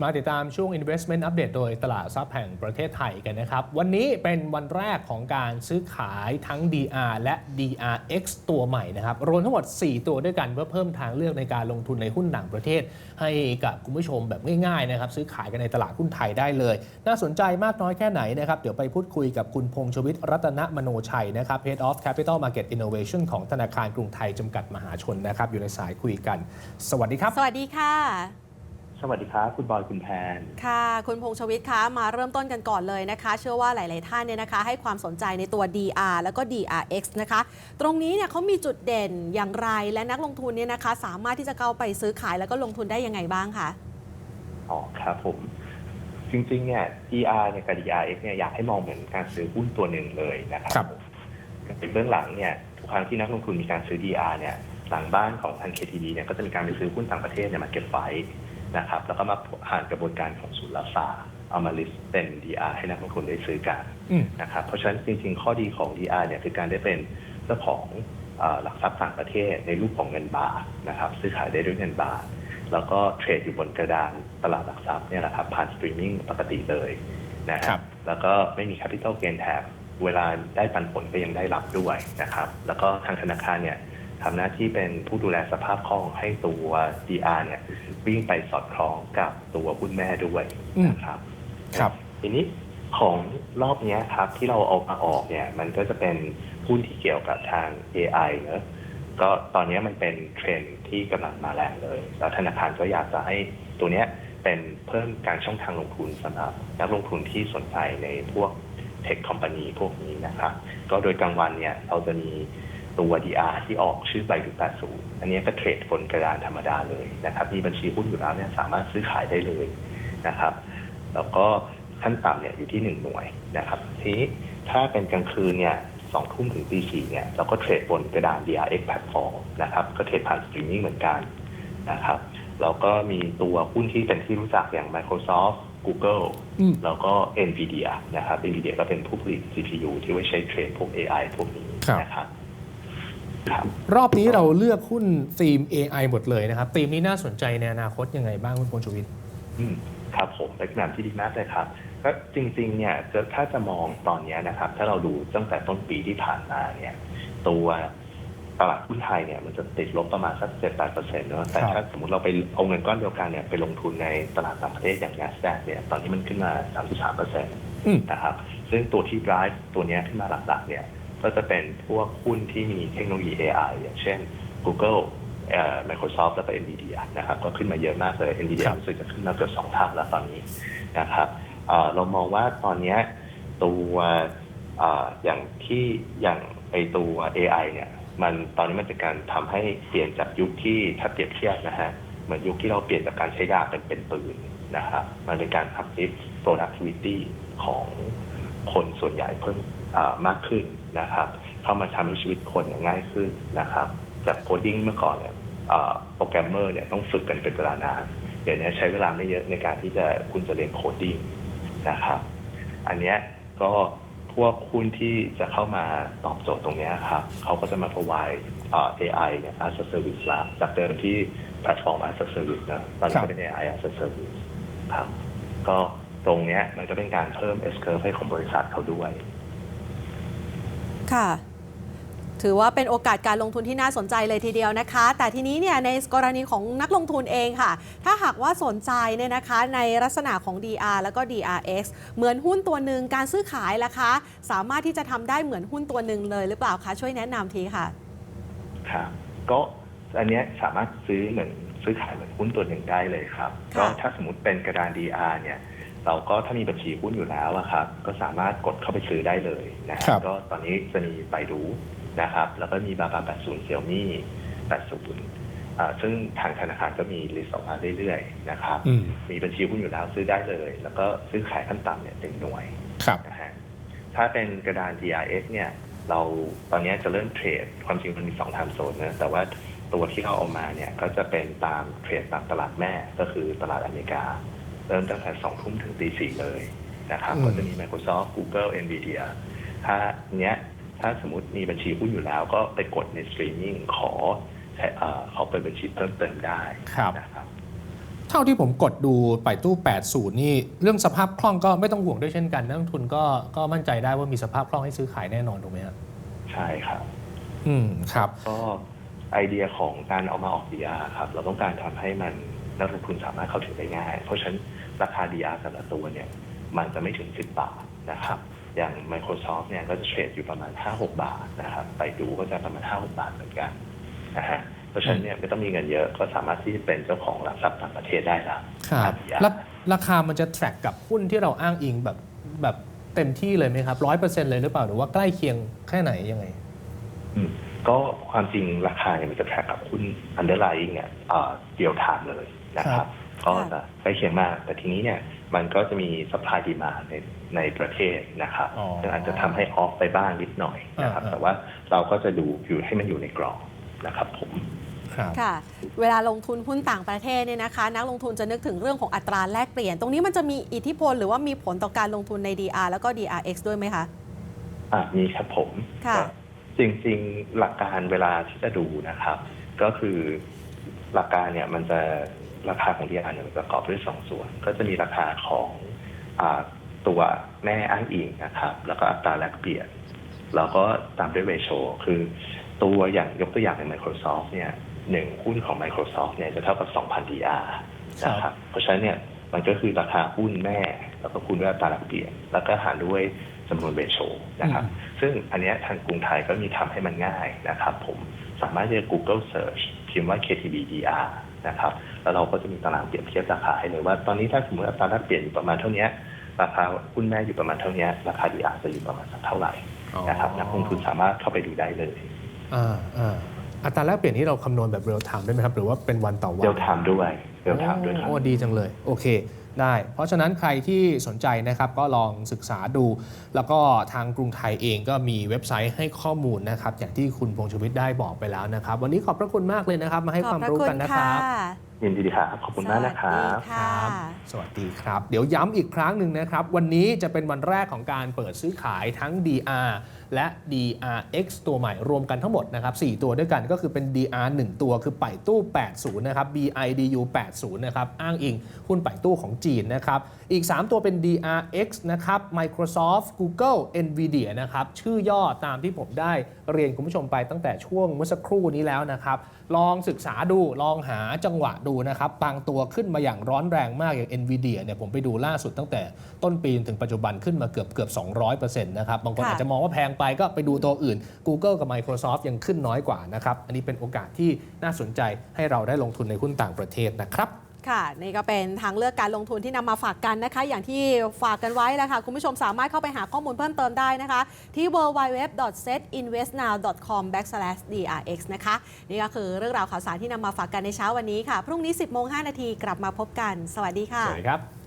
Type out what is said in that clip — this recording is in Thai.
มาติดตามช่วง Investment Update โดยตลาดทรัพย์แห่งประเทศไทยกันนะครับ วันนี้เป็นวันแรกของการซื้อขายทั้ง DR และ DRX ตัวใหม่นะครับ รวมทั้งหมด 4 ตัวด้วยกันเพื่อเพิ่มทางเลือกในการลงทุนในหุ้นต่างประเทศ ให้กับคุณผู้ชมแบบง่ายๆนะครับ ซื้อขายกันในตลาดหุ้นไทยได้เลย น่าสนใจมากน้อยแค่ไหนนะครับ เดี๋ยวไปพูดคุยกับคุณพงษ์ชวิตรัตนมโนชัยนะครับ Head of Capital Market Innovation ของธนาคารกรุงไทยจำกัดมหาชนนะครับอยู่ในสายคุยกัน สวัสดีครับ สวัสดีค่ะ สวัสดีครับคุณบอยคุณแพนค่ะ คุณพงษ์ชวิตคะมาเริ่มต้นกันก่อนเลยนะคะ เชื่อว่าหลาย ๆ ท่านเนี่ยนะคะ ให้ความสนใจในตัว DR แล้วก็ DRX นะคะ ตรงนี้เนี่ยเขามีจุดเด่นอย่างไรและนักลงทุนเนี่ยนะคะ สามารถที่จะเข้าไปซื้อขายแล้วก็ลงทุนได้ยังไงบ้างคะอ๋อครับผม จริง ๆ เนี่ย ER เนี่ยกับ DRX เนี่ยอยากให้มองเหมือนการซื้อหุ้นตัวหนึ่งเลยนะครับครับเป็นเบื้องหลังเนี่ยทุกครั้งที่นักลงทุนมีการซื้อ DR เนี่ยหลังบ้านของทาง KTB เนี่ยก็จะมีการไปซื้อหุ้นต่างประเทศเนี่ยมาเก็บไว้ นะครับ แล้วก็มาผ่านกระบวนการของศูนย์รักษาเอามาลิสต์เป็น DR ให้นักลงทุนได้ซื้อกันอืมนะครับ เพราะฉะนั้นจริงๆ ข้อดีของ DR เนี่ยคือการได้เป็นเจ้าของเออหลักทรัพย์ต่างประเทศในรูปของเงินบาทนะครับ ซื้อขายได้ด้วยเงินบาท แล้วก็เทรดอยู่บนกระดานตลาดหลักทรัพย์เนี่ยแหละครับผ่านสตรีมมิ่งปกติเลยนะคครัรับบแล้วก็ไม่มี Capital Gain Tax เวลาได้ปันผลก็ยังได้รับด้วยนะครับ แล้วก็ทางธนาคารเนี่ย ทำหน้าที่เป็นผู้ดูแลสภาพคล่องให้ตัว DR เนี่ยวิ่งไปสอดคล้องกับตัวหุ้นแม่ด้วยนะครับ ครับ ทีนี้ของรอบเนี้ยครับที่เราเอามาออกเนี่ย มันก็จะเป็นหุ้นที่เกี่ยวกับทาง AI เนอะก็ตอนเนี้ยมันเป็นเทรนด์ที่กำลังมาแรงเลย แล้วธนาคารก็อยากจะให้ตัวเนี้ยเป็นเพิ่มการช่องทางลงทุนสำหรับนักลงทุนที่สนใจในพวกเทคคอมพานีพวกนี้นะครับ ก็โดยกลางวันเนี่ยเราจะมี ตัว DR ที่ออกชื่อใบดู80 อันเนี้ยก็เทรดบนกระดานธรรมดาเลยนะครับ มีบัญชีหุ้นอยู่แล้วเนี่ยสามารถซื้อขายได้เลยนะครับ แล้วก็ขั้นต่ำเนี่ยอยู่ที่หนึ่งหน่วยนะครับ ทีนี้ถ้าเป็นกลางคืนเนี่ยสองทุ่มถึงตีสี่เนี่ยเราก็เทรดบนกระดาน DRX platform นะครับ ก็เทรดผ่านสตรีมมิ่งเหมือนกันนะครับแล้วก็มีตัวหุ้นที่เป็นที่รู้จักอย่าง Microsoft Google อืมแล้วก็ NVIDIA นะครับ NVIDIA ก็เป็นผู้ผลิต CPU ที่ไว้ใช้เทรดพวก AI พวกนี้ครับนะครับค รับรอบนี้เราเลือกหุ้นธีม AI หมดเลยนะครับธีมนี้น่าสนใจในอนาคตยังไงบ้างคุณพงษ์ชวิตอืมครับผมเป็นคำถามที่ดีมากเลยครับก็จริงๆเนี่ยจะถ้าจะมองตอนเนี้ยนะครับ ถ้าเราดูตั้งแต่ต้นปีที่ผ่านมาเนี่ยตัวตลาดหุ้นไทยเนี่ยมันจะติดลบประมาณสักเจ็ดแปดเปอร์เซ็นต์เนอะแต่ครับถ้าสมมติเราไปเอาเงินก้อนเดียวกันเนี่ยไปลงทุนในตลาดต่างประเทศอย่าง NASDAQ เนี่ยตอนนี้มันขึ้นมา33เปอร์เซ็นต์อืมนะครับซึ่งตัวที่ drive ตัวเนี้ยขึ้นมาหลักๆเนี่ย ก็จะเป็นพวกหุ้นที่มีเทคโนโลยี AI อย่างเช่น Google เอ่อ Microsoft แล้วก็ NVIDIA นะครับก็ขึ้นมาเยอะมากเลย NVIDIA ครับรู้สึกจะขึ้นมาเกือบสองเท่าแล้วตอนนี้นะครับเอ่อเรามองว่าตอนเนี้ยตัวเอ่ออย่างที่อย่างไอตัว AI เนี่ยมันตอนนี้มันเป็นการทำให้เปลี่ยนจากยุคที่ถ้าเปรียบเทียบนะฮะเหมือนยุคที่เราเปลี่ยนจากการใช้ดาบเป็นเป็นปืนนะครับมันเป็นการ uplift productivity ของคนส่วนใหญ่เพิ่มเอ่อมากขึ้น นะครับ เข้ามาทำให้ชีวิตคนเนี่ยง่ายขึ้นนะครับจากโคดดิ้งเมื่อก่อนเนี่ยเอ่อโปรแกรมเมอร์เนี่ยต้องฝึกกันเป็นเวลานานเดี๋ยวนี้ใช้เวลาไม่เยอะในการที่จะคุณจะเรียนโคดดิ้งนะครับ อันเนี้ยก็พวกหุ้นที่จะเข้ามาตอบโจทย์ตรงเนี้ยครับเขาก็จะมา provide เอ่อ AI เนี่ย as a service ละจากเดิมที่แพลตฟอร์ม as a service นะตอนนี้ครับก็เป็น AI as a service ครับ ก็ตรงเนี้ยมันก็เป็นการเพิ่ม S curve ให้ของบริษัทเขาด้วย ค่ะถือว่าเป็นโอกาสการลงทุนที่น่าสนใจเลยทีเดียวนะคะ แต่ทีนี้เนี่ยในกรณีของนักลงทุนเองค่ะ ถ้าหากว่าสนใจเนี่ยนะคะในลักษณะของ DR แล้วก็ DRX เหมือนหุ้นตัวหนึ่งการซื้อขายล่ะคะ สามารถที่จะทำได้เหมือนหุ้นตัวหนึ่งเลยหรือเปล่าคะช่วยแนะนำทีค่ะครับก็อันเนี้ยสามารถซื้อเหมือนซื้อขายเหมือนหุ้นตัวหนึ่งได้เลยครับค่ะก็ถ้าสมมติเป็นกระดาน DR เนี่ย เราก็ถ้ามีบัญชีหุ้นอยู่แล้วอะครับ ก็สามารถกดเข้าไปซื้อได้เลยนะคครัรับบก็ตอนนี้จะมีไปดูนะครับ แล้วก็มีบาบา80เซี่ยมี่80อ่าซึ่งทางธนาคารก็มีลิสต์ออกมาเรื่อยๆนะครับอืมมีบัญชีหุ้นอยู่แล้วซื้อได้เลย แล้วก็ซื้อขายขั้นต่ำเนี่ยหนึ่งหน่วยครับนะฮะถ้าเป็นกระดาน DRS เนี่ย เราตอนนี้จะเริ่มเทรดความจริงมันมีสองไทม์โซนนะแต่ว่าตัวที่เราเอามาเนี่ยก็จะเป็นตามเทรดตามตลาดแม่ก็คือตลาดอเมริกา เริ่มตั้งแต่สองทุ่มถึงตีสี่เลยนะครับอืมก็จะมี Microsoft Google Nvidia ถ้าเนี้ยถ้าสมมติมีบัญชีหุ้นอยู่แล้ว ก็ไปกดในสตรีมมิ่งขอใช้เอ่อขอเปิดบัญชีเพิ่มเติมได้ครับนะครับเท่าที่ผมกดดูไปตู้ 80 นี่เรื่องสภาพคล่องก็ไม่ต้องห่วงด้วยเช่นกันนักลงทุนก็ก็มั่นใจได้ว่ามีสภาพคล่องให้ซื้อขายแน่นอนถูกไหมครับใช่ครับ อืมครับ ก็ไอเดียของการเอามาออก DR ครับ เราต้องการทำให้มัน นักลงทุนสามารถเข้าถึงได้ง่าย เพราะฉะนั้นราคา DR แต่ละตัวเนี่ยมันจะไม่ถึง 10 บาทนะครับ อย่าง Microsoft เนี่ยก็จะเทรดอยู่ประมาณ 5-6 บาทนะครับ ไปดูก็จะประมาณ 5-6 บาทเหมือนกันนะฮะเพราะฉะนั้นเนี่ยไม่ต้องมีเงินเยอะก็สามารถที่จะเป็นเจ้าของหลักทรัพย์ต่างประเทศได้แล้วครับ DR แล้วราคามันจะ track กับหุ้นที่เราอ้างอิงแบบแบบเต็มที่เลยไหมครับร้อยเปอร์เซ็นต์เลยหรือเปล่าหรือว่าใกล้เคียงแค่ไหนยังไงอืมก็ความจริงราคาเนี่ยมันจะแทร็กกับหุ้น underlying เนี่ยเดียวทามเลย นะคครัรับบก็จะใกล้เคียงมาก แต่ทีนี้เนี่ยมันก็จะมี supply demand ในในประเทศนะครับอ๋อซึ่งอาจจะทำให้ออฟไปบ้างนิดหน่อยนะครับอ่าๆแต่ว่าเราก็จะดูอยู่ให้มันอยู่ในกรอบนะครับผมครับค่ะเวลาลงทุนหุ้นต่างประเทศเนี่ยนะคะ นักลงทุนจะนึกถึงเรื่องของอัตราแลกเปลี่ยน ตรงนี้มันจะมีอิทธิพลหรือว่ามีผลต่อการลงทุนใน DR แล้วก็ DRX ด้วยไหมคะอะมีครับผมค่ะก็จริงๆหลักการเวลาที่จะดูนะครับ ก็คือหลักการเนี่ยมันจะ ราคาของ DR เนี่ยมันประกอบด้วยสองส่วน ก็จะมีราคาของอาตัวแม่อ้างอิงนะครับ แล้วก็อัตราแลกเปลี่ยน แล้วก็ตามด้วย ratio คือตัวอย่างยกตัวอย่างใน Microsoft เนี่ยหนึ่งหุ้นของ Microsoft เนี่ยจะเท่ากับ 2,000 DR นะครับ เพราะฉะนั้นเนี่ยมันก็คือราคาหุ้นแม่ แล้วก็คูณด้วยอัตราแลกเปลี่ยน แล้วก็หารด้วยจำนวน ratio นะครับ ซึ่งอันเนี้ยทางกรุงไทยก็มีทำให้มันง่ายนะครับผม สามารถที่จะ Google Search พิมพ์ว่า KTB DR นะครับ แล้วเราก็จะมีตารางเปรียบเทียบราคาให้เลยว่า ตอนนี้ถ้าสมมติอัตราแลกเปลี่ยนอยู่ประมาณเท่าเนี้ยราคาหุ้นแม่อยู่ประมาณเท่าเนี้ยราคา DR จะอยู่ประมาณสักเท่าไหร่นะครับนักลงทุนสามารถเข้าไปดูได้เลยอ่าอ่าอัตราแลกเปลี่ยนที่เราคำนวณแบบเรียลไทม์ได้ไหมครับ หรือว่าเป็นวันต่อวันเร็วไทม์ด้วยเร็วไทม์ด้วยครับโอ้ดีจังเลย โอเค ได้ เพราะฉะนั้นใครที่สนใจนะครับก็ลองศึกษาดู แล้วก็ทางกรุงไทยเองก็มีเว็บไซต์ให้ข้อมูลนะครับอย่างที่คุณพงษ์ชวิตได้บอกไปแล้วนะครับ วันนี้ขอบพระคุณมากเลยนะครับ มาให้ขคอบวามพระรู้คุณกันนะคค่ะรับยินดีครับขอบคุณมากนะครับสวัสดีค่ะสวัสดีครับ เดี๋ยวย้ำอีกครั้งหนึ่งนะครับ วันนี้จะเป็นวันแรกของการเปิดซื้อขายทั้ง DR และ DRX ตัวใหม่รวมกันทั้งหมดนะครับ4ตัวด้วยกันก็คือเป็น DR 1 ตัวคือไปตู้ 80 นะครับ BIDU 80 นะครับ อ้างอิงหุ้นไปตู้ของจีนนะครับ อีก 3 ตัวเป็น DRX นะครับ Microsoft Google Nvidia นะครับ ชื่อย่อตามที่ผมได้เรียนคุณผู้ชมไปตั้งแต่ช่วงเมื่อสักครู่นี้แล้วนะครับ ลองศึกษาดูลองหาจังหวะดูนะครับ บางตัวขึ้นมาอย่างร้อนแรงมากอย่าง NVIDIA เนี่ยผมไปดูล่าสุดตั้งแต่ต้นปีจนถึงปัจจุบันขึ้นมาเกือบเกือบ200%นะครับบางคนค่ะอาจจะมองว่าแพงไปก็ไปดูตัวอื่น Google กับ Microsoft ยังขึ้นน้อยกว่านะครับ อันนี้เป็นโอกาสที่น่าสนใจให้เราได้ลงทุนในหุ้นต่างประเทศนะครับค่ะนี่ก็เป็นทางเลือกการลงทุนที่นำมาฝากกันนะคะ อย่างที่ฝากกันไว้แล้วค่ะ คุณผู้ชมสามารถเข้าไปหาข้อมูลเพิ่มเติมได้นะคะ ที่ www.setinvestnow.com/drx นะคะ นี่ก็คือเรื่องราวข่าวสารที่นำมาฝากกันในเช้าวันนี้ค่ะ พรุ่งนี้ 10โมง5นาทีกลับมาพบกัน สวัสดีค่ะ สวัสดีครับ